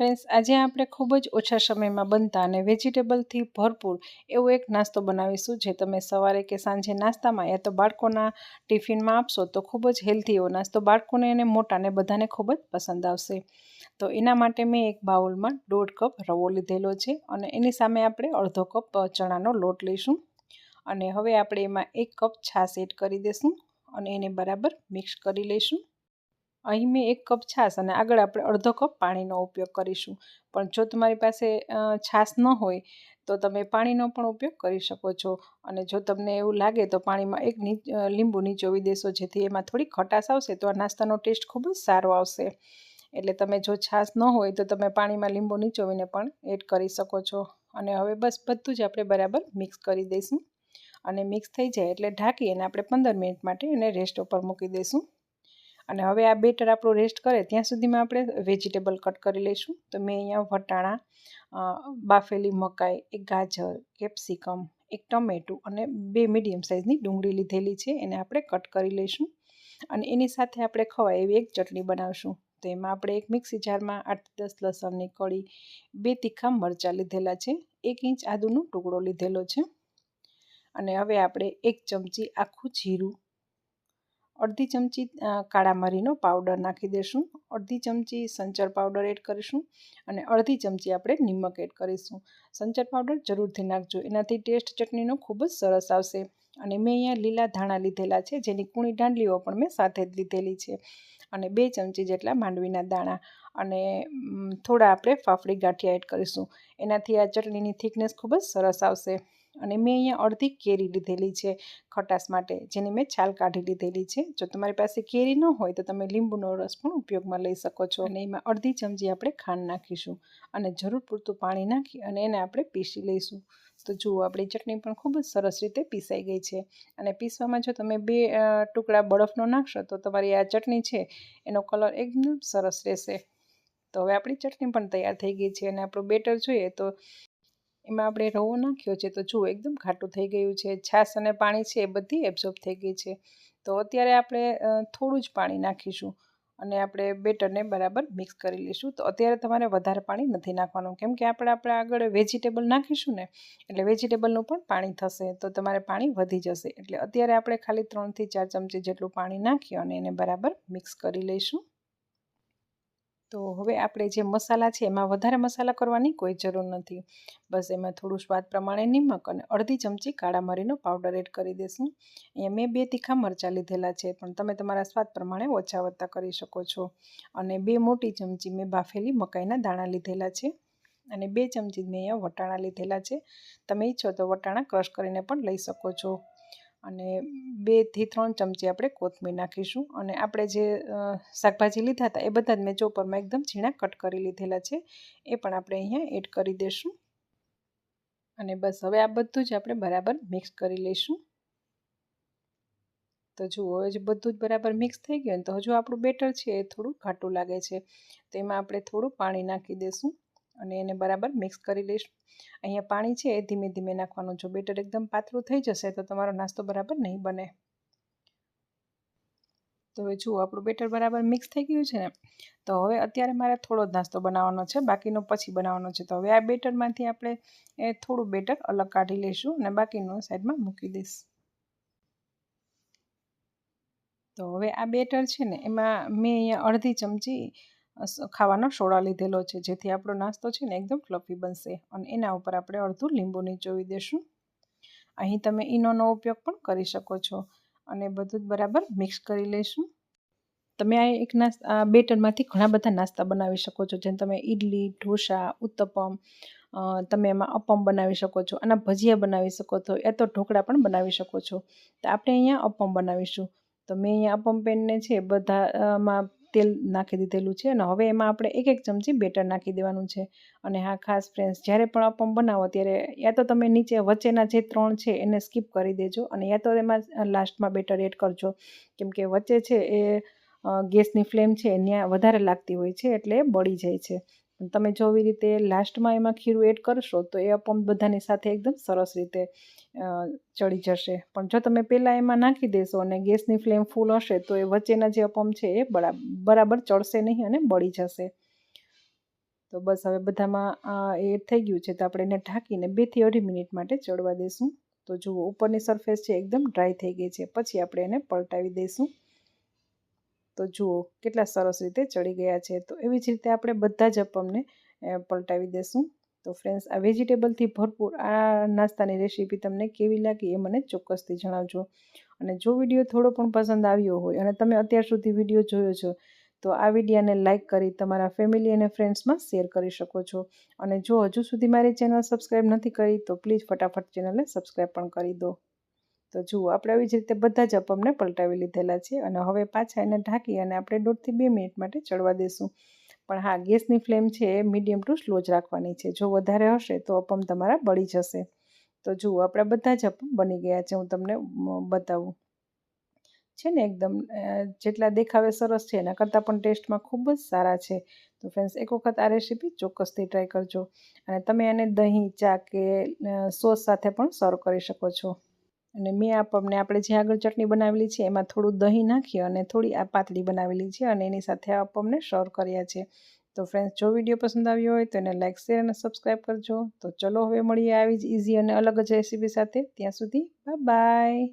Friends આજે આપણે ખૂબ જ ઓછા સમયમાં બનતા અને વેજીટેબલથી ભરપૂર એવો એક નાસ્તો બનાવીશું જે તમે સવારે કે સાંજે નાસ્તામાં યા તો બાળકોના ટિફિનમાં આપશો તો ખૂબ જ હેલ્ધી એવો નાસ્તો બાળકોને અને મોટાને બધાને ખૂબ જ પસંદ આવશે. તો એના માટે મેં એક બાઉલમાં દોઢ કપ રવો લીધેલો છે અને એની સામે આપણે અડધો કપ ચણાનો લોટ લઈશું. અને હવે આપણે એમાં એક કપ છાશ એડ કરી દઈશું અને એને બરાબર મિક્સ કરી લઈશું. અહીં મેં એક કપ છાશ અને આગળ આપણે અડધો કપ પાણીનો ઉપયોગ કરીશું. પણ જો તમારી પાસે છાશ ન હોય, તો તમે પાણીનો પણ ઉપયોગ કરી શકો છો. અને જો તમને એવું લાગે તો પાણીમાં એક લીંબુ નીચોવી દેશો, જેથી એમાં થોડી ખટાશ આવશે તો આ નાસ્તાનો ટેસ્ટ ખૂબ જ સારો આવશે. એટલે તમે જો છાશ ન હોય તો તમે પાણીમાં લીંબુ નીચોવીને પણ એડ કરી શકો છો. અને હવે બસ બધું જ આપણે બરાબર મિક્સ કરી દઈશું. અને મિક્સ થઈ જાય એટલે ઢાંકી અને આપણે પંદર મિનિટ માટે એને રેસ્ટ ઉપર મૂકી દઈશું. અને હવે આ બેટર આપણું રેસ્ટ કરે, ત્યાં સુધીમાં આપણે વેજીટેબલ કટ કરી લઈશું. તો મેં અહીંયા વટાણા બાફેલી મકાઈ, એક ગાજર કેપ્સિકમ એક ટમેટું અને બે મીડિયમ સાઇઝની ડુંગળી લીધેલી છે, એને આપણે કટ કરી લઈશું. અને એની સાથે આપણે ખવાય એવી એક ચટણી બનાવશું. તો એમાં આપણે એક મિક્સી જારમાં આઠ દસ લસણની કળી, બે તીખા મરચાં લીધેલા છે, એક ઇંચ આદુનો ટુકડો લીધેલો છે. અને હવે આપણે એક ચમચી આખું જીરું અડધી ચમચી કાળા મરીનો પાવડર નાખી દઈશું અડધી ચમચી સંચર પાવડર એડ કરીશું અને અડધી ચમચી આપણે નિમક એડ કરીશું. સંચર પાવડર જરૂરથી નાખજો. એનાથી ટેસ્ટ ચટણીનો ખૂબ જ સરસ આવશે. અને મેં અહીંયા લીલા ધાણા લીધેલા છે, જેની કૂણી દાંડલીઓ પણ મેં સાથે જ લીધેલી છે. અને બે ચમચી જેટલા માંડવીના દાણા. અને થોડા આપણે ફાફડી ગાંઠિયા એડ કરીશું. એનાથી આ ચટણીની થિકનેસ ખૂબ જ સરસ આવશે. અને મેં અહીંયા અડધી કેરી લીધેલી છે ખટાશ માટે, જેની મેં છાલ કાઢી લીધેલી છે. જો તમારી પાસે કેરી ન હોય તો તમે લીંબુનો રસ પણ ઉપયોગમાં લઈ શકો છો. અને એમાં અડધી ચમચી આપણે ખાંડ નાખીશું અને જરૂર પૂરતું પાણી નાખી અને એને આપણે પીસી લઈશું. તો જુઓ, આપણી ચટણી પણ ખૂબ જ સરસ રીતે પીસાઈ ગઈ છે. અને પીસવામાં જો તમે બે ટુકડા બરફનો નાખશો તો તમારી આ ચટણી છે એનો કલર એકદમ સરસ રહેશે. તો હવે આપણી ચટણી પણ તૈયાર થઈ ગઈ છે અને આપણું બેટર જોઈએ તો એમાં આપણે રવો નાખ્યો છે, તો જુઓ, એકદમ ઘાટું થઈ ગયું છે. છાશ અને પાણી છે એ બધી એબ્ઝોર્બ થઈ ગઈ છે. તો અત્યારે આપણે થોડું જ પાણી નાખીશું અને આપણે બેટરને બરાબર મિક્સ કરી લઈશું. તો અત્યારે તમારે વધારે પાણી નથી નાખવાનું. કેમ કે આપણે આપણે આગળ વેજીટેબલ નાખીશું ને, એટલે વેજીટેબલનું પણ પાણી થશે, તો તમારે પાણી વધી જશે. એટલે અત્યારે આપણે ખાલી ત્રણથી ચાર ચમચી જેટલું પાણી નાખી અને એને બરાબર મિક્સ કરી લઈશું. તો હવે આપણે જે મસાલા છે, એમાં વધારે મસાલા કરવાની કોઈ જરૂર નથી. બસ એમાં થોડું સ્વાદ પ્રમાણે નિમક અને અડધી ચમચી કાળા મરીનો પાવડર એડ કરી દઈશું અહીંયા મેં બે તીખા મરચાં લીધેલા છે, પણ તમે તમારા સ્વાદ પ્રમાણે ઓછા વધતા કરી શકો છો. અને બે મોટી ચમચી મેં બાફેલી મકાઈના દાણા લીધેલા છે અને બે ચમચી મેં અહીંયા વટાણા લીધેલા છે. તમે ઈચ્છો તો વટાણા ક્રશ કરીને પણ લઈ શકો છો. અને બેથી ત્રણ ચમચી આપણે કોથમીર નાખીશું. અને આપણે જે શાકભાજી લીધા હતા, એ બધા જ મેં ચોપરમાં એકદમ ઝીણા કટ કરી લીધેલા છે. એ પણ આપણે અહીંયા એડ કરી દઈશું અને બસ, હવે આ બધું જ આપણે બરાબર મિક્સ કરી લઈશું. તો જુઓ હજુ બધું જ બરાબર મિક્સ થઈ ગયું તો હજુ આપણું બેટર છે, એ થોડું ઘાટું લાગે છે. તો એમાં આપણે થોડું પાણી નાખી દઈશું અને એને બરાબર મિક્સ કરી લઈશ. અહીંયા પાણી છે, એ ધીમે ધીમે નાખવાનું. જો બેટર એકદમ પાતળું થઈ જશે, તો તમારો નાસ્તો બરાબર નહીં બને. તો હવે જુઓ, આપણું બેટર બરાબર મિક્સ થઈ ગયું છે ને? તો હવે અત્યારે મારે થોડો જ નાસ્તો બનાવવાનો છે, બાકીનો પછી બનાવવાનો છે. તો હવે આ બેટરમાંથી આપણે એ થોડું બેટર અલગ કાઢી લઈશું અને બાકીનું સાઈડમાં મૂકી દઈશ. તો હવે આ બેટર છે ને, એમાં મેં અહીંયા અડધી ચમચી ખાવાનો સોડા લીધેલો છે, જેથી આપણો નાસ્તો છે ને એકદમ ફ્લફી બનશે. અને એના ઉપર આપણે અડધું લીંબુ નીચોવી દેશું. અહીં તમે ઈનોનો ઉપયોગ પણ કરી શકો છો. અને બધું જ બરાબર મિક્સ કરી લઈશું તમે આ એક નાસ્તા બેટરમાંથી ઘણા બધા નાસ્તા બનાવી શકો છો. જેમ તમે ઇડલી ઢોસા, ઉત્તપમ તમે એમાં અપમ બનાવી શકો છો. અને ભજીયા બનાવી શકો છો. યા તો ઢોકળા પણ બનાવી શકો છો. તો આપણે અહીંયા અપમ બનાવીશું. તો મેં અહીંયા અપમ પેનને છે, બધામાં તેલ નાખી દીધેલું છે અને હવે એમાં આપણે એક એક ચમચી બેટર નાખી દેવાનું છે. અને હા, ખાસ ફ્રેન્ડ્સ જ્યારે પણ અપમ બનાવો ત્યારે યા તો તમે નીચે વચ્ચેના જે ત્રણ છે એને સ્કીપ કરી દેજો અને યા તો એમાં લાસ્ટમાં બેટર એડ કરજો. કેમકે વચ્ચે છે એ ગેસની ફ્લેમ છે ત્યાં વધારે લાગતી હોય છે એટલે બળી જાય છે. તમે જો એવી રીતે લાસ્ટમાં એમાં ખીરું એડ કરશો, તો એ અપમ બધાની સાથે એકદમ સરસ રીતે ચડી જશે. પણ જો તમે પહેલાં એમાં નાખી દેશો અને ગેસની ફ્લેમ ફૂલ હશે, તો એ વચ્ચેના જે અપમ છે એ બરાબર ચડશે નહીં અને બળી જશે. તો બસ હવે બધામાં એડ થઈ ગયું છે, તો આપણે એને ઢાંકીને બેથી અઢી મિનિટ માટે ચડવા દઈશું તો જુઓ, ઉપરની સરફેસ છે એકદમ ડ્રાય થઈ ગઈ છે. પછી આપણે એને પલટાવી દઈશું તો જુઓ કેટલા સરસ રીતે ચડી ગયા છે. તો એવી જ રીતે આપણે બધા જ અપમને પલટાવી દઈશું તો ફ્રેન્ડ્સ આ વેજીટેબલથી ભરપૂર આ નાસ્તાની રેસીપી તમને કેવી લાગી એ મને ચોક્કસથી જણાવજો. અને જો વીડિયો થોડો પણ પસંદ આવ્યો હોય અને તમે અત્યાર સુધી વીડિયો જોયો છો, તો આ વિડીયાને લાઇક કરી તમારા ફેમિલી અને ફ્રેન્ડ્સમાં શેર કરી શકો છો. અને જો હજુ સુધી મારી ચેનલ સબસ્ક્રાઈબ નથી કરી, તો પ્લીઝ ફટાફટ ચેનલને સબસ્ક્રાઈબ પણ કરી દો. તો જુઓ, આપણે આવી જ રીતે બધા જ અપમને પલટાવી લીધેલા છે અને હવે પાછા એને ઢાંકી અને આપણે દોઢથી બે મિનિટ માટે ચડવા દઈશું પણ હા, ગેસની ફ્લેમ છે એ મીડિયમ ટુ સ્લો જ રાખવાની છે. જો વધારે હશે તો અપમ તમારા બળી જશે. તો જુઓ, આપણા બધા જ અપમ બની ગયા છે, હું તમને બતાવું. છે ને એકદમ જેટલા દેખાવે સરસ છે, એના કરતાં પણ ટેસ્ટમાં ખૂબ જ સારા છે. તો ફ્રેન્ડ્સ એક વખત આ રેસીપી ચોક્કસથી ટ્રાય કરજો. અને તમે એને દહીં, ચા કે સોસ સાથે પણ સર્વ કરી શકો છો. અને મેં આપણને આપણે જે આગળ ચટણી બનાવેલી છે, એમાં થોડું દહીં નાખી અને થોડી આ પાતળી બનાવેલી છે અને એની સાથે આપમને સર્વ કર્યા છે. તો ફ્રેન્ડ્સ જો વીડિયો પસંદ આવ્યો હોય તો એને લાઇક શેર અને સબસ્ક્રાઈબ કરજો. તો ચલો હવે મળીએ આવી જ ઇઝી અને અલગ જ રેસીપી સાથે. ત્યાં સુધી બાય